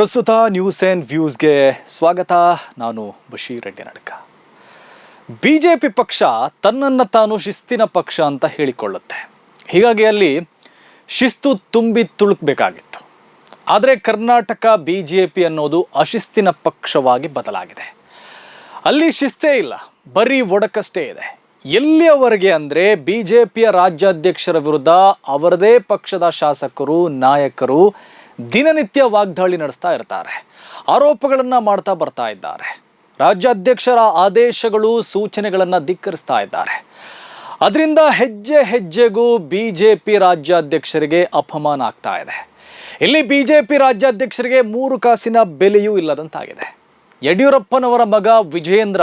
ಪ್ರಸ್ತುತ news and ವ್ಯೂಸ್ಗೆ ಸ್ವಾಗತ. ನಾನು Basheer Reddy Nadka. B J P ಪಕ್ಷ ತನ್ನನ್ನು ತಾನು ಶಿಸ್ತಿನ ಪಕ್ಷ ಅಂತ ಹೇಳಿಕೊಳ್ಳುತ್ತೆ. ಹೀಗಾಗಿ ಅಲ್ಲಿ ಶಿಸ್ತು ತುಂಬಿ ತುಳುಕಬೇಕಾಗಿತ್ತು. ಆದರೆ ಕರ್ನಾಟಕ ಬಿ ಜೆ ಪಿ ಅನ್ನೋದು ಅಶಿಸ್ತಿನ ಪಕ್ಷವಾಗಿ ಬದಲಾಗಿದೆ. ಅಲ್ಲಿ ಶಿಸ್ತೇ ಇಲ್ಲ, ಬರೀ ಒಡಕಷ್ಟೇ ಇದೆ. ಎಲ್ಲಿಯವರೆಗೆ ಅಂದರೆ ಬಿ ಜೆ ಪಿಯ ರಾಜ್ಯಾಧ್ಯಕ್ಷರ ವಿರುದ್ಧ ಅವರದೇ ಪಕ್ಷದ ಶಾಸಕರು, ನಾಯಕರು ದಿನನಿತ್ಯ ವಾಗ್ದಾಳಿ ನಡೆಸ್ತಾ ಇರ್ತಾರೆ. ಆರೋಪಗಳನ್ನು ಮಾಡ್ತಾ ಬರ್ತಾ ಇದ್ದಾರೆ. ರಾಜ್ಯಾಧ್ಯಕ್ಷರ ಆದೇಶಗಳು, ಸೂಚನೆಗಳನ್ನು ಧಿಕ್ಕರಿಸ್ತಾ ಇದ್ದಾರೆ. ಅದರಿಂದ ಹೆಜ್ಜೆ ಹೆಜ್ಜೆಗೂ ಬಿ ಜೆ ಪಿ ರಾಜ್ಯಾಧ್ಯಕ್ಷರಿಗೆ ಅಪಮಾನ ಆಗ್ತಾ ಇದೆ. ಇಲ್ಲಿ ಬಿ ಜೆ ಪಿ ರಾಜ್ಯಾಧ್ಯಕ್ಷರಿಗೆ ಮೂರು ಕಾಸಿನ ಬೆಲೆಯೂ ಇಲ್ಲದಂತಾಗಿದೆ. ಯಡಿಯೂರಪ್ಪನವರ ಮಗ ವಿಜಯೇಂದ್ರ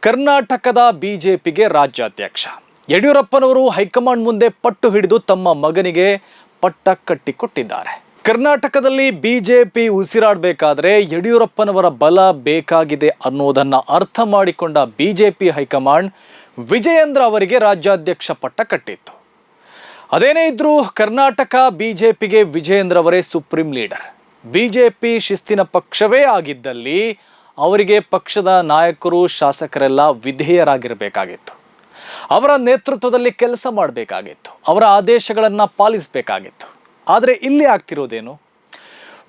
ಕರ್ನಾಟಕದ ಬಿ ಜೆ ಪಿಗೆ ರಾಜ್ಯಾಧ್ಯಕ್ಷ. ಯಡಿಯೂರಪ್ಪನವರು ಹೈಕಮಾಂಡ್ ಮುಂದೆ ಪಟ್ಟು ಹಿಡಿದು ತಮ್ಮ ಮಗನಿಗೆ ಪಟ್ಟ ಕಟ್ಟಿಕೊಟ್ಟಿದ್ದಾರೆ. ಕರ್ನಾಟಕದಲ್ಲಿ ಬಿಜೆಪಿ ಉಸಿರಾಡಬೇಕಾದ್ರೆ ಯಡಿಯೂರಪ್ಪನವರ ಬಲ ಬೇಕಾಗಿದೆ ಅನ್ನೋದನ್ನ ಅರ್ಥ ಮಾಡಿಕೊಂಡ ಬಿಜೆಪಿ ಹೈಕಮಾಂಡ್ ವಿಜಯೇಂದ್ರ ಅವರಿಗೆ ರಾಜ್ಯಾಧ್ಯಕ್ಷ ಪಟ್ಟ ಕಟ್ಟಿತ್ತು. ಅದೇನೇ ಇದ್ರೂ ಕರ್ನಾಟಕ ಬಿಜೆಪಿಗೆ ವಿಜಯೇಂದ್ರ ಅವರೇ ಸುಪ್ರೀಂ ಲೀಡರ್. ಬಿಜೆಪಿ ಶಿಸ್ತಿನ ಪಕ್ಷವೇ ಆಗಿದ್ದಲ್ಲಿ ಅವರಿಗೆ ಪಕ್ಷದ ನಾಯಕರು, ಶಾಸಕರೆಲ್ಲ ವಿಧೇಯರಾಗಿರಬೇಕಾಗಿತ್ತು. ಅವರ ನೇತೃತ್ವದಲ್ಲಿ ಕೆಲಸ ಮಾಡಬೇಕಾಗಿತ್ತು. ಅವರ ಆದೇಶಗಳನ್ನು ಪಾಲಿಸಬೇಕಾಗಿತ್ತು. ಆದರೆ ಇಲ್ಲಿ ಆಗ್ತಿರೋದೇನು?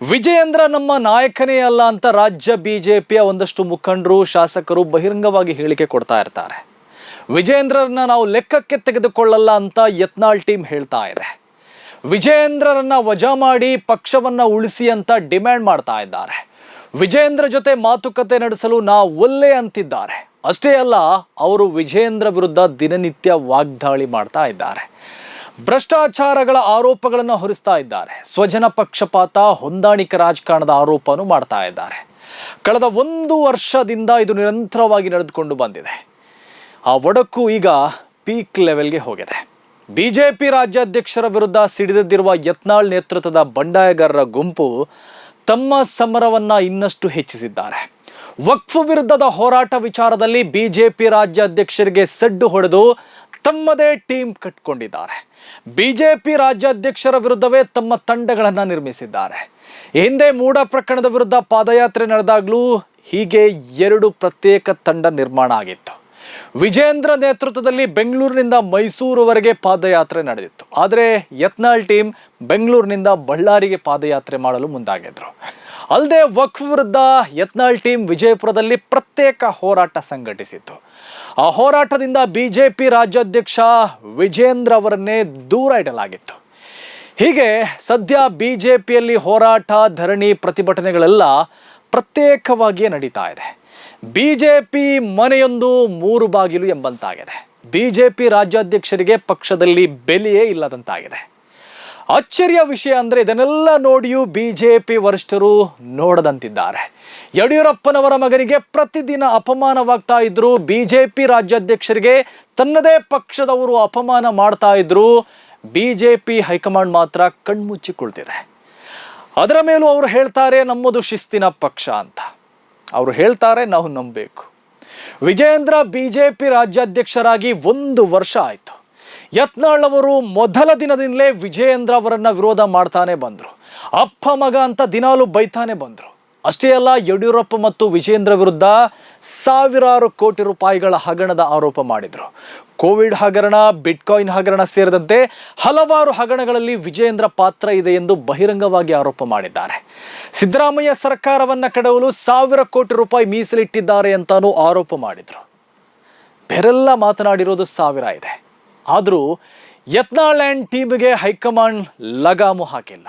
ವಿಜಯೇಂದ್ರ ನಮ್ಮ ನಾಯಕನೇ ಅಲ್ಲ ಅಂತ ರಾಜ್ಯ ಬಿ ಜೆ ಪಿಯ ಒಂದಷ್ಟು ಮುಖಂಡರು, ಶಾಸಕರು ಬಹಿರಂಗವಾಗಿ ಹೇಳಿಕೆ ಕೊಡ್ತಾ ಇರ್ತಾರೆ. ವಿಜಯೇಂದ್ರರನ್ನ ನಾವು ಲೆಕ್ಕಕ್ಕೆ ತೆಗೆದುಕೊಳ್ಳಲ್ಲ ಅಂತ ಯತ್ನಾಳ್ ಟೀಮ್ ಹೇಳ್ತಾ ಇದೆ. ವಿಜಯೇಂದ್ರರನ್ನ ವಜಾ ಮಾಡಿ ಪಕ್ಷವನ್ನ ಉಳಿಸಿ ಅಂತ ಡಿಮ್ಯಾಂಡ್ ಮಾಡ್ತಾ ಇದ್ದಾರೆ. ವಿಜಯೇಂದ್ರ ಜೊತೆ ಮಾತುಕತೆ ನಡೆಸಲು ನಾವು ಒಲ್ಲೆ ಅಂತಿದ್ದಾರೆ. ಅಷ್ಟೇ ಅಲ್ಲ, ಅವರು ವಿಜಯೇಂದ್ರ ವಿರುದ್ಧ ದಿನನಿತ್ಯ ವಾಗ್ದಾಳಿ ಮಾಡ್ತಾ ಇದ್ದಾರೆ. ಭ್ರಷ್ಟಾಚಾರಗಳ ಆರೋಪಗಳನ್ನು ಹೊರಿಸ್ತಾ ಇದ್ದಾರೆ. ಸ್ವಜನ ಪಕ್ಷಪಾತ, ಹೊಂದಾಣಿಕೆ ರಾಜಕಾರಣದ ಆರೋಪವನ್ನು ಮಾಡ್ತಾ ಇದ್ದಾರೆ. ಕಳೆದ ಒಂದು ವರ್ಷದಿಂದ ಇದು ನಿರಂತರವಾಗಿ ನಡೆದುಕೊಂಡು ಬಂದಿದೆ. ಆ ಒಡಕು ಈಗ ಪೀಕ್ ಲೆವೆಲ್ಗೆ ಹೋಗಿದೆ. ಬಿಜೆಪಿ ರಾಜ್ಯಾಧ್ಯಕ್ಷರ ವಿರುದ್ಧ ಸಿಡಿದೆದ್ದಿರುವ ಯತ್ನಾಳ್ ನೇತೃತ್ವದ ಬಂಡಾಯಗಾರರ ಗುಂಪು ತಮ್ಮ ಸಮರವನ್ನು ಇನ್ನಷ್ಟು ಹೆಚ್ಚಿಸಿದ್ದಾರೆ. ವಕ್ಫ್ ವಿರುದ್ಧದ ಹೋರಾಟ ವಿಚಾರದಲ್ಲಿ ಬಿಜೆಪಿ ರಾಜ್ಯಾಧ್ಯಕ್ಷರಿಗೆ ಸಡ್ಡು ಹೊಡೆದು ತಮ್ಮದೇ ಟೀಮ್ ಕಟ್ಕೊಂಡಿದ್ದಾರೆ. ಬಿಜೆಪಿ ರಾಜ್ಯಾಧ್ಯಕ್ಷರ ವಿರುದ್ಧವೇ ತಮ್ಮ ತಂಡಗಳನ್ನು ನಿರ್ಮಿಸಿದ್ದಾರೆ. ಹಿಂದೆ ಮೂಡ ಪ್ರಕರಣದ ವಿರುದ್ಧ ಪಾದಯಾತ್ರೆ ನಡೆದಾಗಲೂ ಹೀಗೆ ಎರಡು ಪ್ರತ್ಯೇಕ ತಂಡ ನಿರ್ಮಾಣ ಆಗಿತ್ತು. ವಿಜೇಂದ್ರ ನೇತೃತ್ವದಲ್ಲಿ ಬೆಂಗಳೂರಿನಿಂದ ಮೈಸೂರುವರೆಗೆ ಪಾದಯಾತ್ರೆ ನಡೆದಿತ್ತು. ಆದರೆ ಯತ್ನಾಳ್ ಟೀಮ್ ಬೆಂಗಳೂರಿನಿಂದ ಬಳ್ಳಾರಿಗೆ ಪಾದಯಾತ್ರೆ ಮಾಡಲು ಮುಂದಾಗಿದ್ರು. ಅಲ್ಲದೆ ವಕ್ಫ್ ವಿರುದ್ಧ ಯತ್ನಾಳ್ ಟೀಮ್ ವಿಜಯಪುರದಲ್ಲಿ ಪ್ರತ್ಯೇಕ ಹೋರಾಟ ಸಂಘಟಿಸಿತ್ತು. ಆ ಹೋರಾಟದಿಂದ ಬಿಜೆಪಿ ರಾಜ್ಯಾಧ್ಯಕ್ಷ ವಿಜೇಂದ್ರ ಅವರನ್ನೇ ದೂರ ಇಡಲಾಗಿತ್ತು. ಹೀಗೆ ಸದ್ಯ ಬಿ ಜೆ ಪಿಯಲ್ಲಿ ಹೋರಾಟ, ಧರಣಿ ಪ್ರತಿಭಟನೆಗಳೆಲ್ಲ ಪ್ರತ್ಯೇಕವಾಗಿಯೇ ನಡೀತಾ ಇದೆ. ಬಿ ಜೆ ಪಿ ಮನೆಯೊಂದು ಮೂರು ಬಾಗಿಲು ಎಂಬಂತಾಗಿದೆ. ಬಿ ಜೆ ಪಿ ರಾಜ್ಯಾಧ್ಯಕ್ಷರಿಗೆ ಪಕ್ಷದಲ್ಲಿ ಬೆಲೆಯೇ ಇಲ್ಲದಂತಾಗಿದೆ. ಅಚ್ಚರಿಯ ವಿಷಯ ಅಂದರೆ ಇದನ್ನೆಲ್ಲ ನೋಡಿಯೂ ಬಿ ಜೆ ಪಿ ವರಿಷ್ಠರು ನೋಡದಂತಿದ್ದಾರೆ. ಯಡಿಯೂರಪ್ಪನವರ ಮಗನಿಗೆ ಪ್ರತಿದಿನ ಅಪಮಾನವಾಗ್ತಾ ಇದ್ರು. ಪಿ ರಾಜ್ಯಾಧ್ಯಕ್ಷರಿಗೆ ತನ್ನದೇ ಪಕ್ಷದವರು ಅಪಮಾನ ಮಾಡ್ತಾ ಇದ್ರು. ಪಿ ಹೈಕಮಾಂಡ್ ಮಾತ್ರ ಕಣ್ಮುಚ್ಚಿ ಕುಳಿತಿದೆ ಅದರ ಮೇಲೂ ಅವರು ಹೇಳ್ತಾರೆ, ನಮ್ಮದು ಶಿಸ್ತಿನ ಪಕ್ಷ ಅಂತ. ಅವರು ಹೇಳ್ತಾರೆ, ನಾವು ನಂಬಬೇಕು. ವಿಜಯೇಂದ್ರ ಬಿ ಜೆ ಪಿ ರಾಜ್ಯಾಧ್ಯಕ್ಷರಾಗಿ ಒಂದು ವರ್ಷ ಆಯಿತು. ಯತ್ನಾಳ್ ಮೊದಲ ದಿನದಿಂದಲೇ ವಿಜಯೇಂದ್ರ ಅವರನ್ನು ವಿರೋಧ ಮಾಡ್ತಾನೆ ಬಂದರು. ಅಪ್ಪ ಮಗ ಅಂತ ದಿನಾಲು ಬೈತಾನೆ ಬಂದರು. ಅಷ್ಟೇ ಅಲ್ಲ, ಯಡಿಯೂರಪ್ಪ ಮತ್ತು ವಿಜೇಂದ್ರ ವಿರುದ್ಧ ಸಾವಿರಾರು ಕೋಟಿ ರೂಪಾಯಿಗಳ ಹಗರಣದ ಆರೋಪ ಮಾಡಿದರು. ಕೋವಿಡ್ ಹಗರಣ, ಬಿಟ್ಕಾಯಿನ್ ಹಗರಣ ಸೇರಿದಂತೆ ಹಲವಾರು ಹಗರಣಗಳಲ್ಲಿ ವಿಜಯೇಂದ್ರ ಪಾತ್ರ ಇದೆ ಎಂದು ಬಹಿರಂಗವಾಗಿ ಆರೋಪ ಮಾಡಿದ್ದಾರೆ. ಸಿದ್ದರಾಮಯ್ಯ ಸರ್ಕಾರವನ್ನ ಕಡವಲು ಸಾವಿರ ಕೋಟಿ ರೂಪಾಯಿ ಮೀಸಲಿಟ್ಟಿದ್ದಾರೆ ಅಂತಾನೂ ಆರೋಪ ಮಾಡಿದರು. ಬೇರೆಲ್ಲ ಮಾತನಾಡಿರೋದು ಸಾವಿರ ಇದೆ. ಆದರೂ ಯತ್ನಾಳ್ ಆ್ಯಂಡ್ ಟೀಮ್ಗೆ ಹೈಕಮಾಂಡ್ ಲಗಾಮು ಹಾಕಿಲ್ಲ.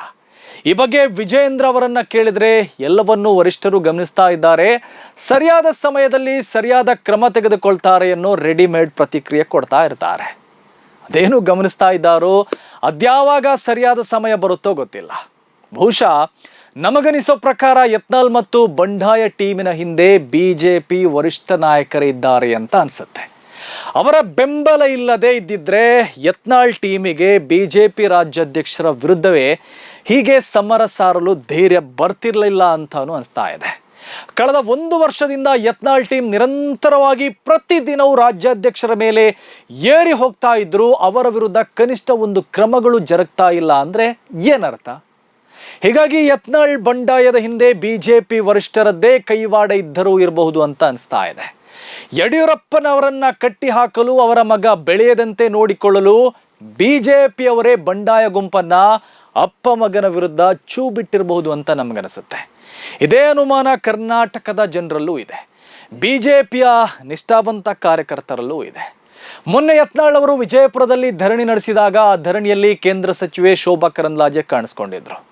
ಈ ಬಗ್ಗೆ ವಿಜಯೇಂದ್ರ ಅವರನ್ನು ಕೇಳಿದರೆ ಎಲ್ಲವನ್ನೂ ವರಿಷ್ಠರು ಗಮನಿಸ್ತಾ ಇದ್ದಾರೆ. ಸರಿಯಾದ ಸಮಯದಲ್ಲಿ ಸರಿಯಾದ ಕ್ರಮ ತೆಗೆದುಕೊಳ್ತಾರೆ ಅನ್ನೋ ರೆಡಿಮೇಡ್ ಪ್ರತಿಕ್ರಿಯೆ ಕೊಡ್ತಾ ಇರ್ತಾರೆ. ಅದೇನು ಗಮನಿಸ್ತಾ ಇದ್ದಾರೋ, ಅದ್ಯಾವಾಗ ಸರಿಯಾದ ಸಮಯ ಬರುತ್ತೋ ಗೊತ್ತಿಲ್ಲ. ಬಹುಶಃ ನಮಗನಿಸೋ ಪ್ರಕಾರ ಯತ್ನಾಲ್ ಮತ್ತು ಬಂಡಾಯ ಟೀಮಿನ ಹಿಂದೆ ಬಿ ಜೆ ಪಿ ವರಿಷ್ಠ ನಾಯಕರಿದ್ದಾರೆ ಅಂತ ಅನ್ಸುತ್ತೆ. ಅವರ ಬೆಂಬಲ ಇಲ್ಲದೆ ಇದ್ದಿದ್ರೆ ಯತ್ನಾಳ್ ಟೀಮಿಗೆ ಬಿ ಜೆ ಪಿ ರಾಜ್ಯಾಧ್ಯಕ್ಷರ ವಿರುದ್ಧವೇ ಹೀಗೆ ಸಮರ ಸಾರಲು ಧೈರ್ಯ ಬರ್ತಿರಲಿಲ್ಲ ಅಂತಾನು ಅನಿಸ್ತಾ ಇದೆ. ಕಳೆದ ಒಂದು ವರ್ಷದಿಂದ ಯತ್ನಾಳ್ ಟೀಮ್ ನಿರಂತರವಾಗಿ ಪ್ರತಿದಿನವೂ ರಾಜ್ಯಾಧ್ಯಕ್ಷರ ಮೇಲೆ ಏರಿ ಹೋಗ್ತಾ ಇದ್ರು. ಅವರ ವಿರುದ್ಧ ಕನಿಷ್ಠ ಒಂದು ಕ್ರಮಗಳು ಜರುಗ್ತಾ ಇಲ್ಲ ಅಂದರೆ ಏನರ್ಥ? ಹೀಗಾಗಿ ಯತ್ನಾಳ್ ಬಂಡಾಯದ ಹಿಂದೆ ಬಿಜೆಪಿ ವರಿಷ್ಠರದ್ದೇ ಕೈವಾಡ ಇದ್ದರೂ ಇರಬಹುದು ಅಂತ ಅನಿಸ್ತಾ ಇದೆ. ಯಡಿಯೂರಪ್ಪನವರನ್ನ ಕಟ್ಟಿ ಹಾಕಲು ಅವರ ಮಗ ಬೆಳೆಯದಂತೆ ನೋಡಿಕೊಳ್ಳಲು ಬಿಜೆಪಿಯವರೇ ಬಂಡಾಯ ಗುಂಪನ್ನ ಅಪ್ಪ ಮಗನ ವಿರುದ್ಧ ಚೂ ಬಿಟ್ಟಿರಬಹುದು ಅಂತ ನಮಗನಿಸುತ್ತೆ ಇದೇ ಅನುಮಾನ ಕರ್ನಾಟಕದ ಜನರಲ್ಲೂ ಇದೆ. ಬಿಜೆಪಿಯ ನಿಷ್ಠಾವಂತ ಕಾರ್ಯಕರ್ತರಲ್ಲೂ ಇದೆ. ಮೊನ್ನೆ ಯತ್ನಾಳ್ ಅವರು ವಿಜಯಪುರದಲ್ಲಿ ಧರಣಿ ನಡೆಸಿದಾಗ ಆ ಧರಣಿಯಲ್ಲಿ ಕೇಂದ್ರ ಸಚಿವೆ ಶೋಭಾ ಕರಂದ್ಲಾಜೆ ಕಾಣಿಸ್ಕೊಂಡಿದ್ರು.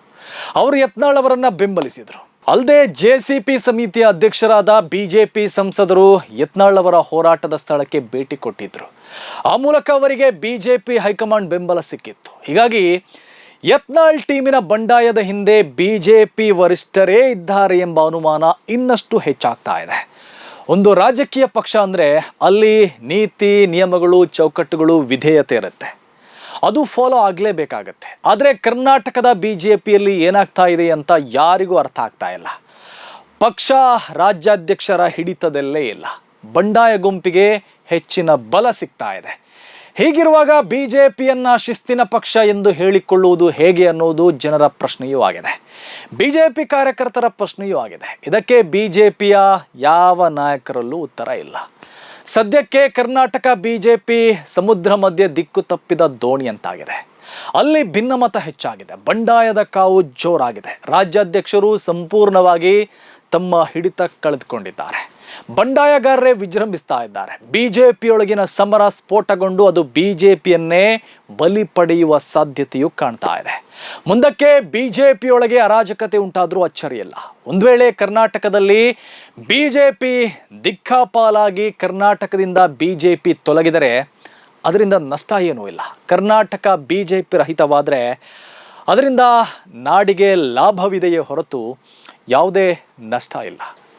ಅವರು ಯತ್ನಾಳ್ ಅವರನ್ನ ಬೆಂಬಲಿಸಿದ್ರು. ಅಲ್ಲದೆ ಜೆ ಸಿ ಪಿ ಸಮಿತಿಯ ಅಧ್ಯಕ್ಷರಾದ ಬಿಜೆಪಿ ಸಂಸದರು ಯತ್ನಾಳ್ ಅವರ ಹೋರಾಟದ ಸ್ಥಳಕ್ಕೆ ಭೇಟಿ ಕೊಟ್ಟಿದ್ದರು. ಆ ಮೂಲಕ ಅವರಿಗೆ ಬಿಜೆಪಿ ಹೈಕಮಾಂಡ್ ಬೆಂಬಲ ಸಿಕ್ಕಿತ್ತು. ಹೀಗಾಗಿ ಯತ್ನಾಳ್ ಟೀಮಿನ ಬಂಡಾಯದ ಹಿಂದೆ ಬಿಜೆಪಿ ವರಿಷ್ಠರೇ ಇದ್ದಾರೆ ಎಂಬ ಅನುಮಾನ ಇನ್ನಷ್ಟು ಹೆಚ್ಚಾಗ್ತಾ ಇದೆ. ಒಂದು ರಾಜಕೀಯ ಪಕ್ಷ ಅಂದರೆ ಅಲ್ಲಿ ನೀತಿ ನಿಯಮಗಳು ಚೌಕಟ್ಟುಗಳು ವಿಧೇಯತೆ ಇರುತ್ತೆ. ಅದು ಫಾಲೋ ಆಗಲೇಬೇಕಾಗತ್ತೆ ಆದರೆ ಕರ್ನಾಟಕದ ಬಿ ಜೆ ಪಿಯಲ್ಲಿ ಏನಾಗ್ತಾ ಇದೆ ಅಂತ ಯಾರಿಗೂ ಅರ್ಥ ಆಗ್ತಾ ಇಲ್ಲ. ಪಕ್ಷ ರಾಜ್ಯಾಧ್ಯಕ್ಷರ ಹಿಡಿತದಲ್ಲೇ ಇಲ್ಲ. ಬಂಡಾಯ ಗುಂಪಿಗೆ ಹೆಚ್ಚಿನ ಬಲ ಸಿಗ್ತಾ ಇದೆ. ಹೀಗಿರುವಾಗ ಬಿ ಜೆ ಪಿಯನ್ನು ಶಿಸ್ತಿನ ಪಕ್ಷ ಎಂದು ಹೇಳಿಕೊಳ್ಳುವುದು ಹೇಗೆ ಅನ್ನೋದು ಜನರ ಪ್ರಶ್ನೆಯೂ ಆಗಿದೆ. ಬಿ ಜೆ ಪಿ ಕಾರ್ಯಕರ್ತರ ಪ್ರಶ್ನೆಯೂ ಆಗಿದೆ. ಇದಕ್ಕೆ ಬಿ ಜೆ ಪಿಯ ಯಾವ ನಾಯಕರಲ್ಲೂ ಉತ್ತರ ಇಲ್ಲ. ಸದ್ಯಕ್ಕೆ ಕರ್ನಾಟಕ ಬಿಜೆಪಿ ಸಮುದ್ರ ಮಧ್ಯೆ ದಿಕ್ಕು ತಪ್ಪಿದ ದೋಣಿ ಅಂತಾಗಿದೆ. ಅಲ್ಲಿ ಭಿನ್ನಮತ ಹೆಚ್ಚಾಗಿದೆ. ಬಂಡಾಯದ ಕಾವು ಜೋರಾಗಿದೆ. ರಾಜ್ಯಾಧ್ಯಕ್ಷರು ಸಂಪೂರ್ಣವಾಗಿ ತಮ್ಮ ಹಿಡಿತ ಕಳೆದುಕೊಂಡಿದ್ದಾರೆ. ಬಂಡಾಯಗಾರರೇ ವಿಜೃಂಭಿಸ್ತಾ ಇದ್ದಾರೆ. ಬಿಜೆಪಿಯೊಳಗಿನ ಸಮರ ಸ್ಫೋಟಗೊಂಡು ಅದು ಬಿಜೆಪಿಯನ್ನೇ ಬಲಿ ಪಡೆಯುವ ಸಾಧ್ಯತೆಯು ಕಾಣ್ತಾ ಇದೆ. ಮುಂದಕ್ಕೆ ಬಿಜೆಪಿಯೊಳಗೆ ಅರಾಜಕತೆ ಉಂಟಾದರೂ ಅಚ್ಚರಿಯಿಲ್ಲ. ಒಂದು ವೇಳೆ ಕರ್ನಾಟಕದಲ್ಲಿ ಬಿಜೆಪಿ ದಿಕ್ಕಾಪಾಲಾಗಿ ಕರ್ನಾಟಕದಿಂದ ಬಿಜೆಪಿ ತೊಲಗಿದರೆ ಅದರಿಂದ ನಷ್ಟ ಏನೂ ಇಲ್ಲ. ಕರ್ನಾಟಕ ಬಿ ಜೆ ಪಿ ರಹಿತವಾದರೆ ಅದರಿಂದ ನಾಡಿಗೆ ಲಾಭವಿದೆಯೇ ಹೊರತು ಯಾವುದೇ ನಷ್ಟ ಇಲ್ಲ.